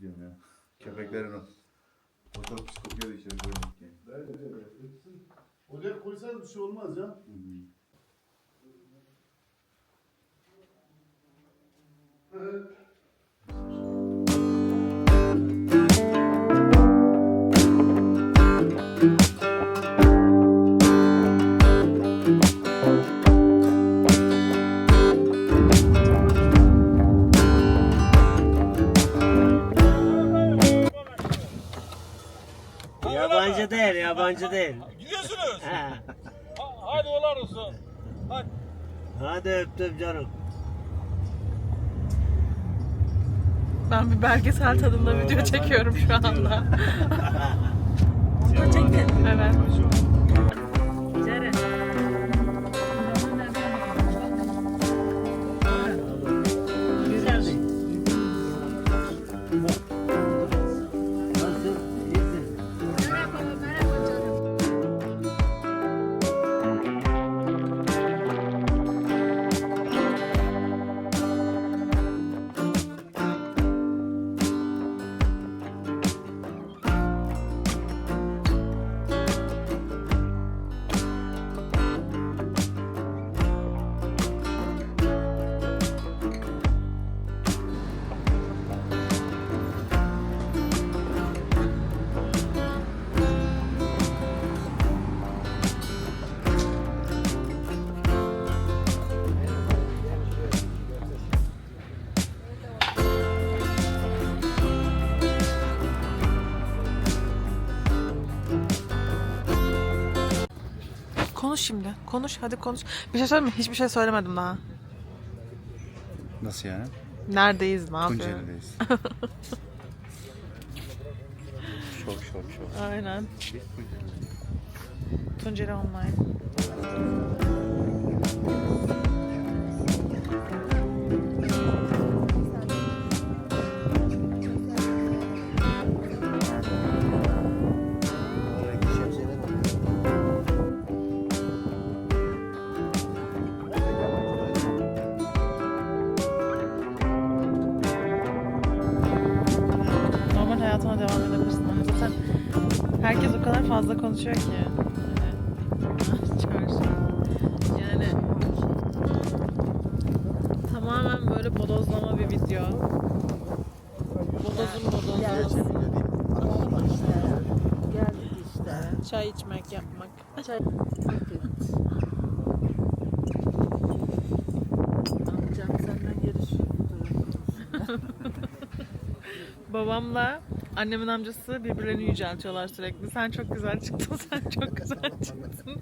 diyorum ya. Köpeklerin o. Otopsi kokuyor işte demek ki. Evet, evet. Ötsün. Oraya koysanız bir şey olmaz ya. Yabancı değil, yabancı değil. Gidiyorsunuz. He. Ha- Hadi olar olsun. Hadi. Hadi öptüm canım. Ben bir belgesel tadında video çekiyorum şu anda. evet. Konuş şimdi. Konuş. Hadi konuş. Bir şey söyleyeyim mi? Hiçbir şey söylemedim daha. Nasıl yani? Neredeyiz? Ne yapıyoruz? Tunceli'deyiz. şok şok şok. Aynen. Tunceli Online. Konuşuyor ki. Yani, çarşı. Yani tamamen böyle bodozlama bir video. Bodozun bodozu. Geldik işte. Çay içmek, yapmak. Çay. Amcam senden yarışıyor. Babamla annemin amcası birbirlerini yüceltiyorlar sürekli. Sen çok güzel çıktın, sen çok güzel çıktın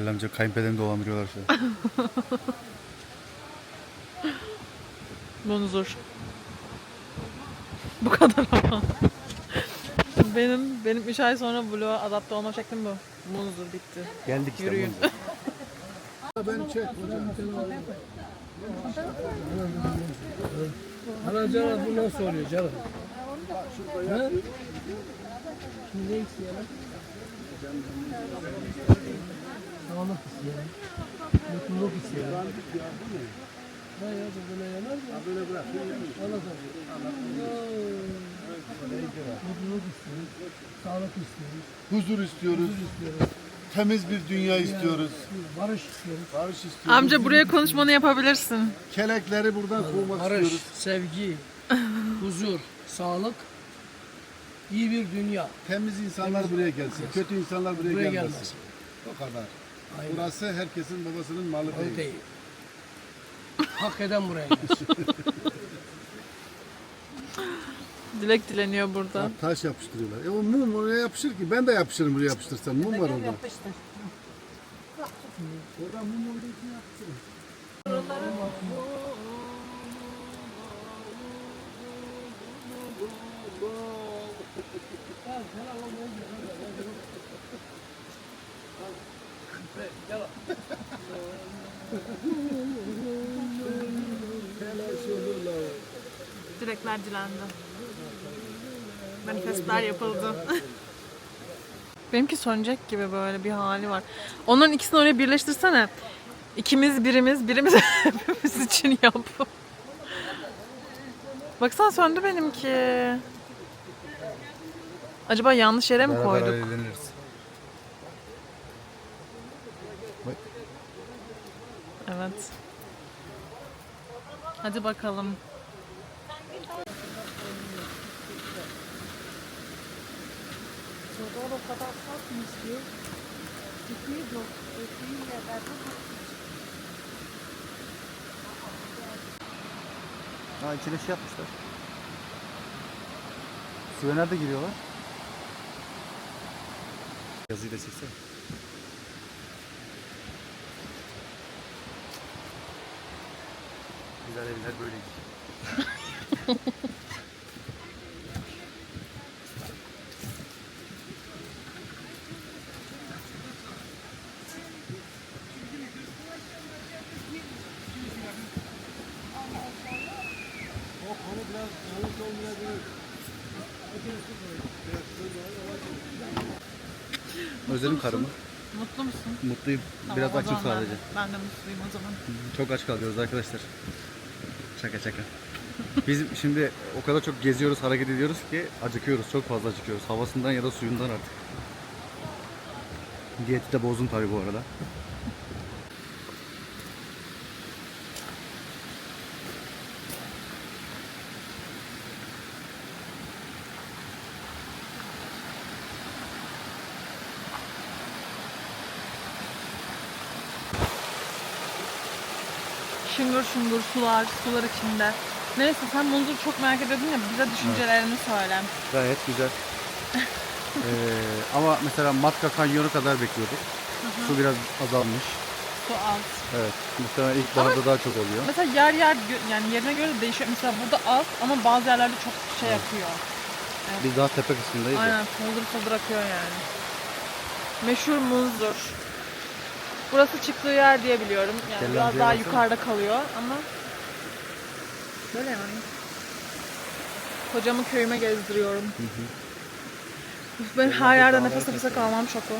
Celal amca kayınpederini dolandırıyorlar şu an. Munzur. Bu kadar ama. benim benim 3 ay sonra vloga adapte olma şeklim bu. Munzur bitti. Geldik işte. Yürüyün. bunun. Ben çek. Ana canım bu nasıl oluyor canım? Ha? Şimdi ne isteyelim? Sağlık isteyelim. Mutluluk isteyelim. Ne ya bu böyle yanar mı? Böyle bırak. Anlatalım. Mutluluk istiyoruz. Sağlık istiyoruz. Huzur istiyoruz. Huzur istiyoruz. Temiz bir dünya istiyoruz. Barış istiyoruz. Barış istiyoruz. Amca buraya konuşmanı yapabilirsin. Kelekleri buradan kovmak Barış, istiyoruz. sevgi, huzur, sağlık, iyi bir dünya. Temiz insanlar buraya gelsin. Kötü insanlar buraya, Buraya gelmesin. gelmesin. O kadar. Aynen. Burası herkesin babasının malı değil. değil. Hak eden buraya gelsin. Dilek dileniyor burada. Ha, Taş yapıştırıyorlar. E o mum oraya yapışır ki. Ben de yapışırım buraya yapıştırsam. Mum var orada. Orada mum olduğu için yapıştırın. Dilekler dilendi. Manifestler yapıldı. Benimki sönecek gibi böyle bir hali var. Onların ikisini oraya birleştirsene. İkimiz birimiz, birimiz hepimiz için yap. Baksana söndü benimki. Acaba yanlış yere mi koyduk? eğleniriz. Evet. Hadi bakalım. Ha içine şey yapmışlar. Suya nerede giriyorlar? Yazıyı da çeksene. Güzel evler böyleydi. Özledim karımı. Mutlu musun? Mutluyum. Tamam, Biraz o açım zaman ben de- sadece. Ben de mutluyum o zaman. Çok aç kalıyoruz arkadaşlar. Şaka şaka. Biz şimdi o kadar çok geziyoruz, hareket ediyoruz ki acıkıyoruz. Çok fazla acıkıyoruz. Havasından ya da suyundan artık. Diyeti de bozdum tabii bu arada. Şıngır sular, sular içinde. Neyse sen Munzur'u çok merak ediyordun ya bize düşüncelerini söyle. Gayet güzel. Ee, ama mesela Matka Kanyonu kadar bekliyorduk. Su biraz azalmış. Su az. Evet. Muhtemelen ilk baharda daha çok oluyor. Mesela yer yer gö- yani yerine göre de değişiyor. Mesela burada az ama bazı yerlerde çok şey akıyor. Biz daha tepe kısmındayız ya. Aynen fıldır fıldır akıyor yani. Meşhur Munzur. Burası çıktığı yer diye biliyorum. Yani biraz Kellenceye daha baksana. yukarıda kalıyor ama böyle yani. Kocamı köyüme gezdiriyorum. Üf, Ben her yerde nefes nefese kalmam şoku.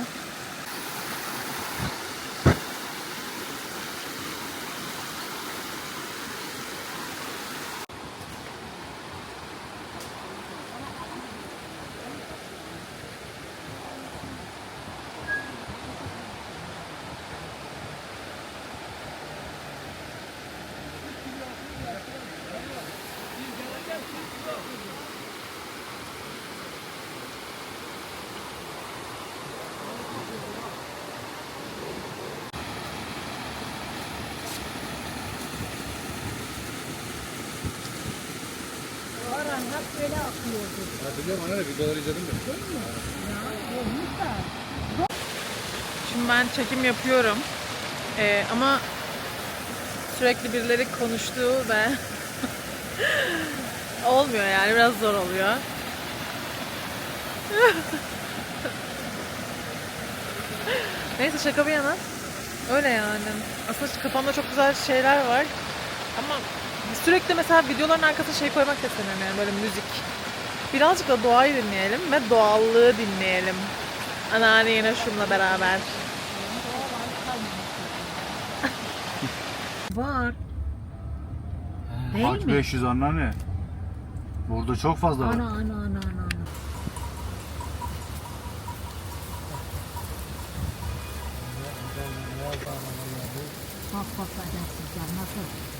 Biliyorum anne videoları izledim de. Şimdi ben çekim yapıyorum. Ee, ama sürekli birileri konuştuğu ve olmuyor yani biraz zor oluyor. Neyse şaka bir yana. Öyle yani. Aslında kafamda çok güzel şeyler var. Ama sürekli mesela videoların arkasına şey koymak da istemiyorum yani böyle müzik. Birazcık da doğayı dinleyelim ve doğallığı dinleyelim. Anneanne yine şunla beraber. Var. Kaç 500 anneanne? Burada çok fazla var. Ana ana ana ana. ana. Bak bak adamsızlar nasıl.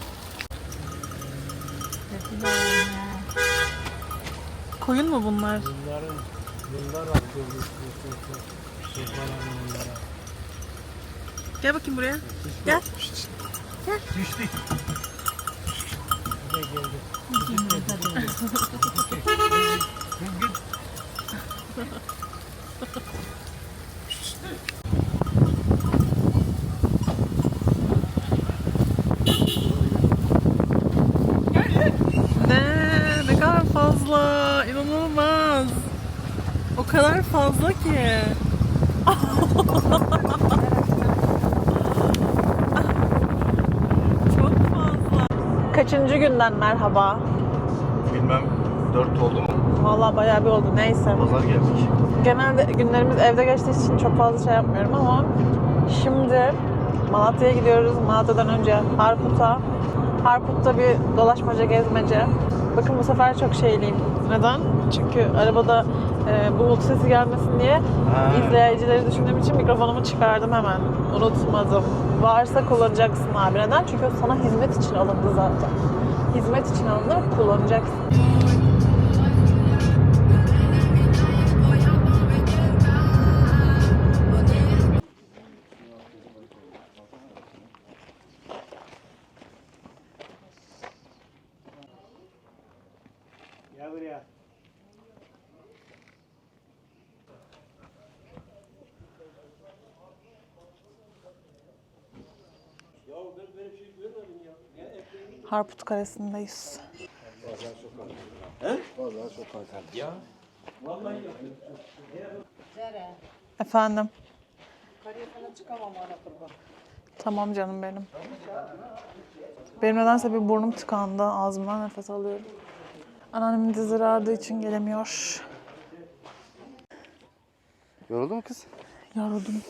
Koyun mu bunlar? Bunların yıllar atıyormuş Gel bakayım buraya. Gel. Ne? Ne kadar fazla. İnanılmaz. O kadar fazla ki. Çok fazla. Kaçıncı günden merhaba? Bilmem 4 oldu mu? Vallahi bayağı bir oldu. Neyse. Pazar geldik. Genelde günlerimiz evde geçtiği için çok fazla şey yapmıyorum ama şimdi Malatya'ya gidiyoruz. Malatya'dan önce Harput'a. Harput'ta bir dolaşmaca gezmece. Bakın bu sefer çok şeyliyim. Neden? Çünkü arabada e, bu sesi gelmesin diye Ha. izleyicileri düşündüğüm için mikrofonumu çıkardım hemen. Unutmadım. Varsa kullanacaksın abi. Neden? Çünkü sana hizmet için alındı zaten. Hizmet için alınır, kullanacaksın. Harput Kalesi'ndeyiz. Efendim. Tamam canım benim. Benim nedense bir burnum tıkandı. Ağzımdan nefes alıyorum. Anneannemin dizleri ağrıdığı için gelemiyor. Yoruldu mu kız? Yoruldum.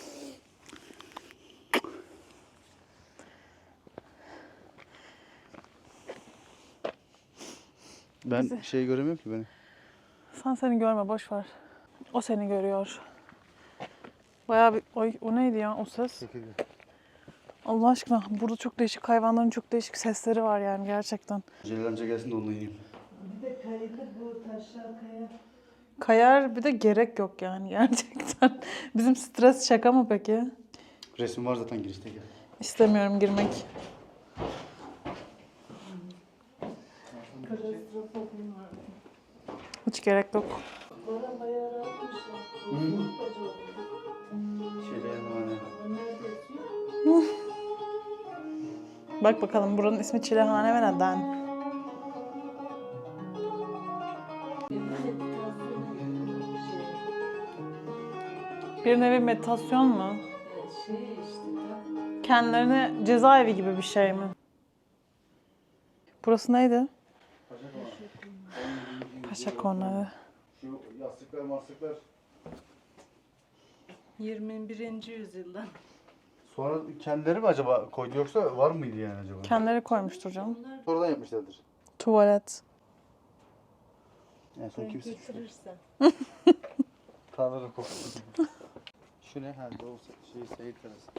Ben şey göremiyorum ki beni. Sen seni görme boş ver. O seni görüyor. Bayağı bir... Oy, o neydi ya o ses? Allah aşkına burada çok değişik hayvanların çok değişik sesleri var yani gerçekten. Celal amca gelsin de onunla ineyim. Kayar bir de gerek yok yani gerçekten. Bizim stres şaka mı peki? Resmi var zaten girişte gel. İstemiyorum girmek. Hiç gerek yok. Bak bakalım buranın ismi Çilehane ve neden? Bir nevi meditasyon mu? Kendilerine cezaevi gibi bir şey mi? Burası neydi? Paşa Konağı. Şu yastıklar mastıklar 21. yüzyıldan. Sonra kendileri mi acaba koydu yoksa var mıydı yani acaba? Kendileri koymuştur canım. Sonradan yapmışlardır. Tuvalet. En son kimse Getirirsen. Tanrı kokusu. Şu ne halde olsa şey Seyit Terası.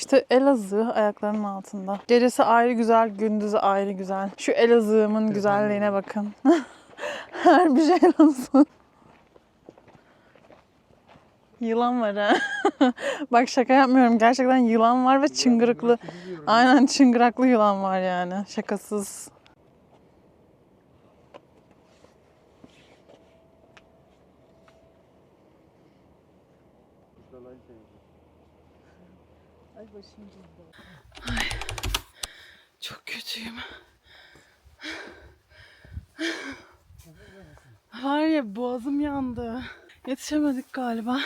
İşte Elazığ ayaklarının altında. Gecesi ayrı güzel, gündüzü ayrı güzel. Şu Elazığ'ımın güzelliğine bakın. Her bir şey Elazığ. Yılan var ha. Bak şaka yapmıyorum. Gerçekten yılan var ve çıngırıklı. Aynen çıngıraklı yılan var yani. Şakasız. Çok kötüyüm. Var ya boğazım yandı. Yetişemedik galiba.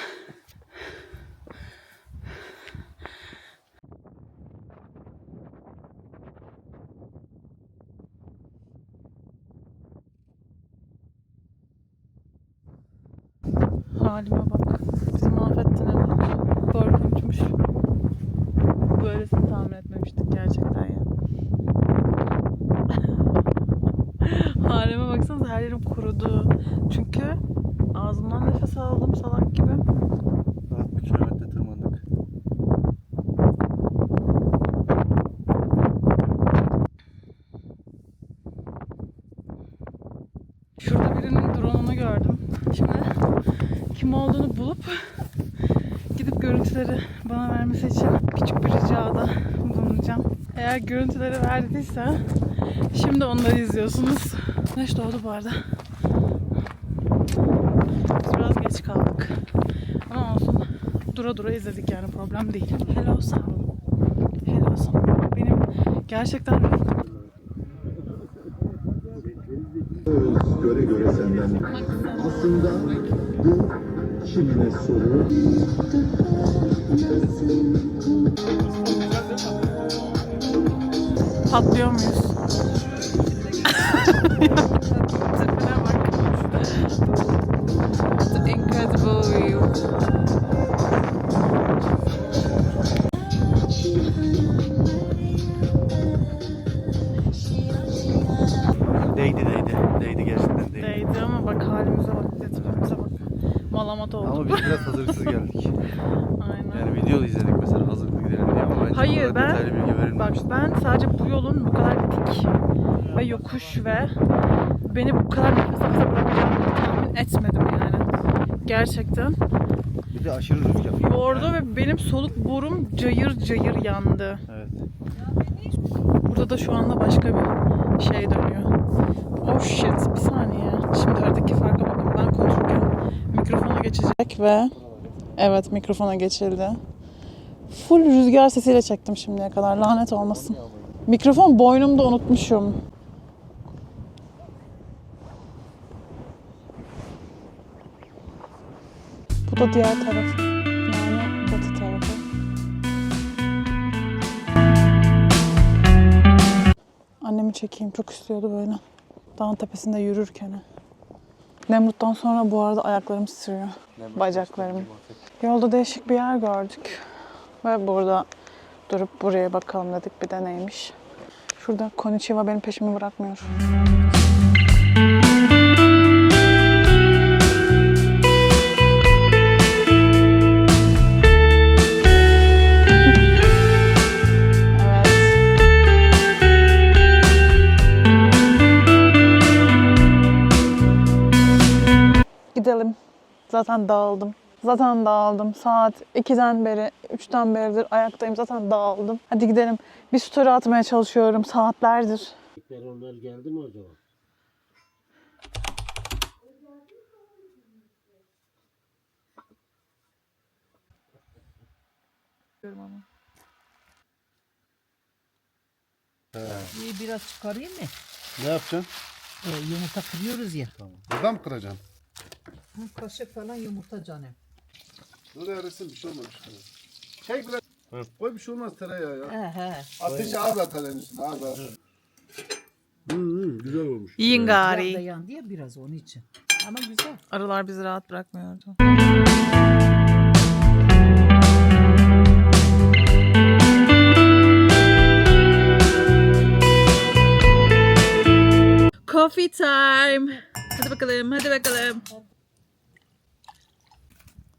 Halime bak. Bizi mahvettin Emre. Korkunçmuş. Böylesini tahmin etmemiştik gerçekten ya. Halime baksanıza her yerim kurudu. Çünkü ağzımdan nefes aldım salak gibi. Rahat bir kilometre tırmandık. Şurada birinin drone'unu gördüm. Şimdi kim olduğunu bulup gidip görüntüleri bana vermesi için küçük bir ricada bulunacağım. Eğer görüntüleri verdiyse şimdi onları izliyorsunuz. Güneş doğdu bu arada. Biz biraz geç kaldık. Ama olsun. Dura dura izledik yani problem değil. Hello olun. Hello olun. Benim gerçekten göre göre senden. Aslında bu kimine soru? patlıyor muyuz? Bak halimize bak, tipimize bak. Malamat olduk. Ama biz biraz hazırlıksız geldik. Aynen. Yani video izledik mesela hazırlıklı gidelim diye ama bence Hayır, ben- detaylı bilgi Bak verilmemişti. ben sadece bu yolun bu kadar dik ve yokuş ve beni bu kadar nefes nefese bırakacağını tahmin etmedim yani. Gerçekten. Bir de aşırı rüzgar. Yordu ve benim soluk borum cayır cayır yandı. Evet. Burada da şu anda başka bir şey dönüyor. Oh shit bir saniye. Şimdi aradaki farka bakın ben konuşurken geçecek ve evet mikrofona geçildi. Full rüzgar sesiyle çektim şimdiye kadar lanet olmasın. Mikrofon boynumda unutmuşum. Bu da diğer taraf. Yani batı tarafı. Annemi çekeyim. Çok istiyordu böyle. Dağın tepesinde yürürken. Nemrut'tan sonra bu arada ayaklarım sürüyor. Bacaklarım. Yolda değişik bir yer gördük. Ve burada durup buraya bakalım dedik bir de neymiş. Şurada Konichiwa benim peşimi bırakmıyor. Zaten dağıldım. Zaten dağıldım. Saat 2'den beri, 3'ten beridir ayaktayım. Zaten dağıldım. Hadi gidelim. Bir story atmaya çalışıyorum saatlerdir. Onlar geldi mi acaba? İyi biraz çıkarayım mı? Ne yapacaksın? E, yumurta kırıyoruz ya. Buradan mı kıracaksın? Kaşık falan yumurta canım. Buraya resim bir şey olmamış. Çek biraz. Koy bir şey olmaz tereyağı ya. He he. Ateşi az at tereyanın üstüne az at. Hı hı güzel olmuş. Yiyin Biraz da gari. yandı ya biraz onun için. Ama güzel. Arılar bizi rahat bırakmıyordu. Coffee time. Hadi bakalım, hadi bakalım.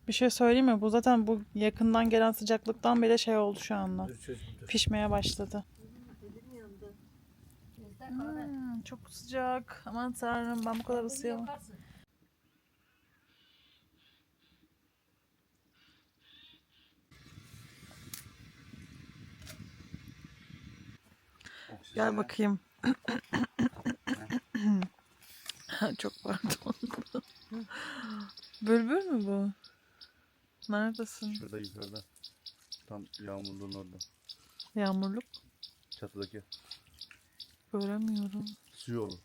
Bir şey söyleyeyim mi? Bu zaten bu yakından gelen sıcaklıktan bile şey oldu şu anda. Pişmeye başladı. Hmm, çok sıcak. Aman tanrım ben bu kadar ısıyamam. Gel bakayım. Çok pardon. Bülbül mü bu? Neredesin? Şurada yukarıda. Tam yağmurluğun orada. Yağmurluk. Çatıdaki. Göremiyorum. Su yolu.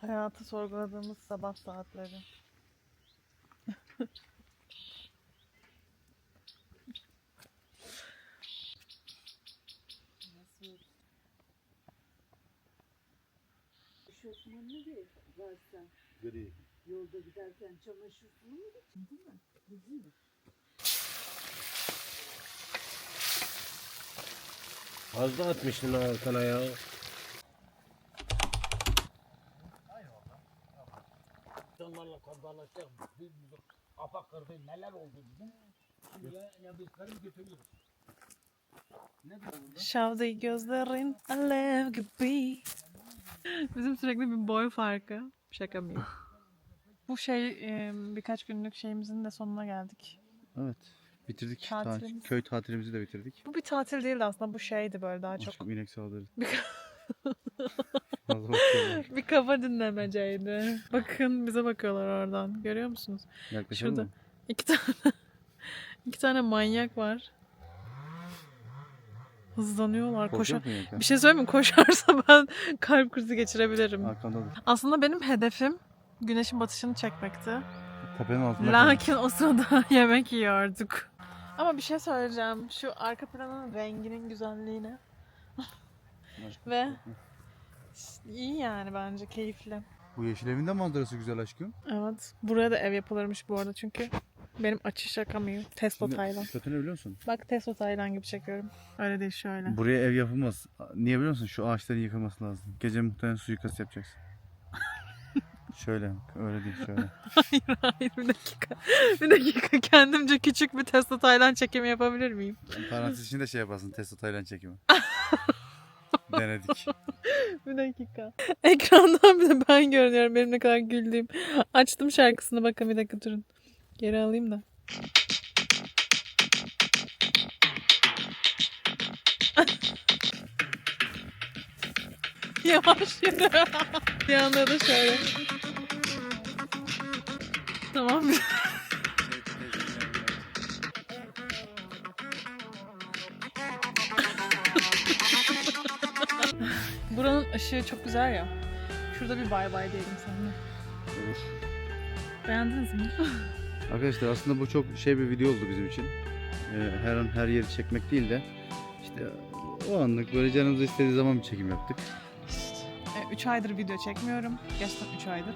Hayatı sorguladığımız sabah saatleri. Gri. Yolda giderken çamaşır suyu mu geçin değil mi? Bizim mi? Fazla atmıştın altına ya. Onlarla kabarlaşacak. Bir kafa kırdı neler oldu bizim. Ya, ya biz karı götürüyoruz. Şavdı gözlerin alev gibi. Bizim sürekli bir boy farkı. Şaka mıyım? Bu şey e, birkaç günlük şeyimizin de sonuna geldik. Evet. Bitirdik. Ta- Tatilimiz. köy tatilimizi de bitirdik. Bu bir tatil değildi aslında bu şeydi böyle daha çok. Çok inek sağlarız. Bir, Fazla bakıyorlar. bir kafa dinlemeceydi. Bakın bize bakıyorlar oradan. Görüyor musunuz? Yaklaşalım Şurada. mı? İki tane iki tane manyak var. Hızlanıyorlar. İnekten? Bir şey söyleyeyim mi? Koşarsa ben kalp krizi geçirebilirim. Aslında benim hedefim güneşin batışını çekmekti. Tepenin altında. Lakin o sırada yemek yiyorduk. Ama bir şey söyleyeceğim. Şu arka planın renginin güzelliğine. Ve iyi yani bence keyifli. Bu yeşil evin de manzarası güzel aşkım. Evet. Buraya da ev yapılırmış bu arada çünkü benim açı şakam iyi. Tesla Taylan. Kötü ne biliyor musun? Bak Tesla Taylan gibi çekiyorum. Öyle değil şöyle. Buraya ev yapılmaz. Niye biliyor musun? Şu ağaçların yıkılması lazım. Gece muhtemelen suikast yapacaksın. şöyle öyle değil şöyle. Hayır hayır bir dakika. Bir dakika kendimce küçük bir Tesla Taylan çekimi yapabilir miyim? Parantez içinde şey yaparsın. Tesla Tayland çekimi. Denedik. Bir dakika. Ekrandan bir de ben görünüyorum benim ne kadar güldüğüm. Açtım şarkısını bakın bir dakika durun. Geri alayım da. Yavaş yürü. bir anda da şöyle. Tamam. Buranın ışığı çok güzel ya. Şurada bir bay bay diyelim seninle. Beğendiniz mi? Arkadaşlar aslında bu çok şey bir video oldu bizim için. Ee, her an her yeri çekmek değil de işte o anlık böyle canımız istediği zaman bir çekim yaptık. 3 aydır video çekmiyorum. Gerçekten 3 aydır.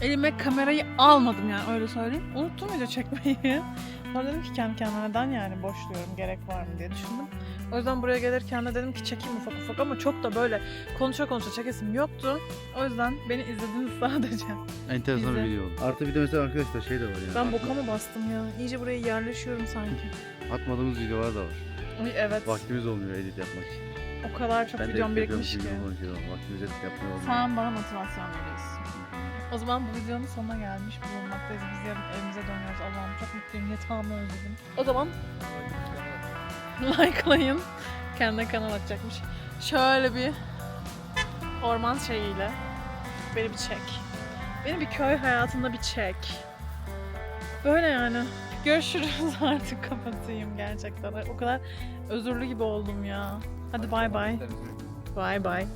Elime kamerayı almadım yani öyle söyleyeyim. Unuttum video çekmeyi. Sonra dedim ki kendi kendime neden yani boşluyorum gerek var mı diye düşündüm. O yüzden buraya gelirken de dedim ki çekeyim ufak ufak ama çok da böyle konuşa konuşa çekesim yoktu. O yüzden beni izlediniz sadece. Enteresan bir video oldu. Artı bir de mesela arkadaşlar şey de var yani. Ben boka mı bastım ya? İyice buraya yerleşiyorum sanki. Atmadığımız videolar da var. Ay evet. Vaktimiz olmuyor edit yapmak için. O kadar çok Ben de videom yapıyorum birikmiş ki. video konuşuyorum. Vaktimiz edit yapmaya olmuyor. Sen bana motivasyon veriyorsun. O zaman bu videonun sonuna gelmiş bulunmaktayız. Biz yarın evimize dönüyoruz. Allah'ım çok mutluyum. Yatağımı özledim. O zaman likelayın. Kendine kanal açacakmış. Şöyle bir orman şeyiyle beni bir çek. Beni bir köy hayatında bir çek. Böyle yani. Görüşürüz artık kapatayım gerçekten. O kadar özürlü gibi oldum ya. Hadi bay bay. Bay bay.